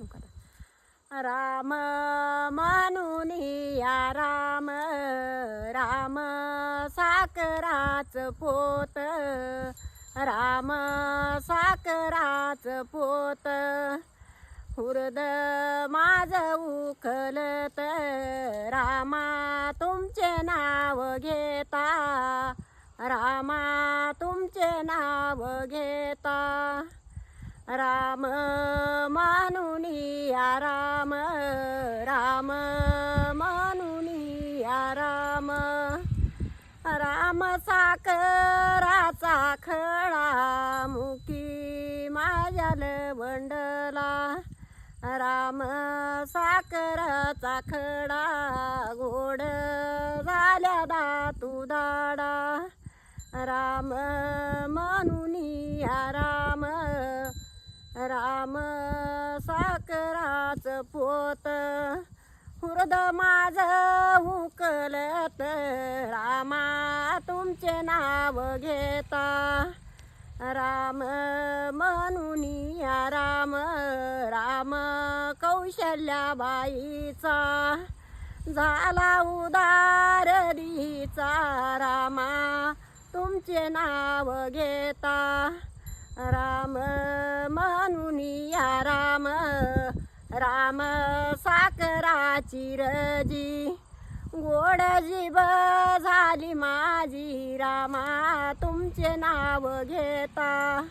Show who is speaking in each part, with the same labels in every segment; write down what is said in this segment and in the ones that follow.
Speaker 1: म्हणू का राम म्हणून या राम राम साकराच पोत राम साकराच पोत. हुरद माझ उखलत रामा तुमचे नाव घेता रामा तुमचे नाव घेता. राम म्हणून राम राम साकराचा खळा मुकी माझ्या बंडला राम साकराचा खडा गोड झाल्या दा तू दाडा. राम म्हणून राम राम साखराचं पोत हुरद माझ उकलत रामा तुमचे नाव घेता. राम म्हणून या राम राम कौशल्याबाईचा. झाला उदार दिचा रामा तुमचे नाव घेता. राम चिरजी गोड जीभ झाली माझी. रामा तुमचे नाव घेता.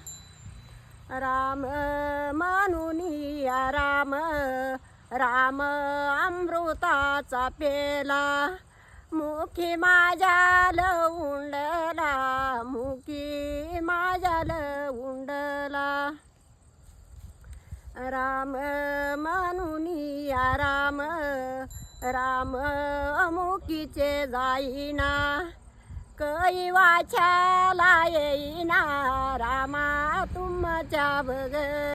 Speaker 1: राम म्हणून या राम. राम अमृताचा पेला. मुखी माझ्या उंडला मुखी माझ्या उंडला राम म्हणून या राम. राम अमुकीचे जाईना कैवाच्याला येईना रामा तुमच्या बग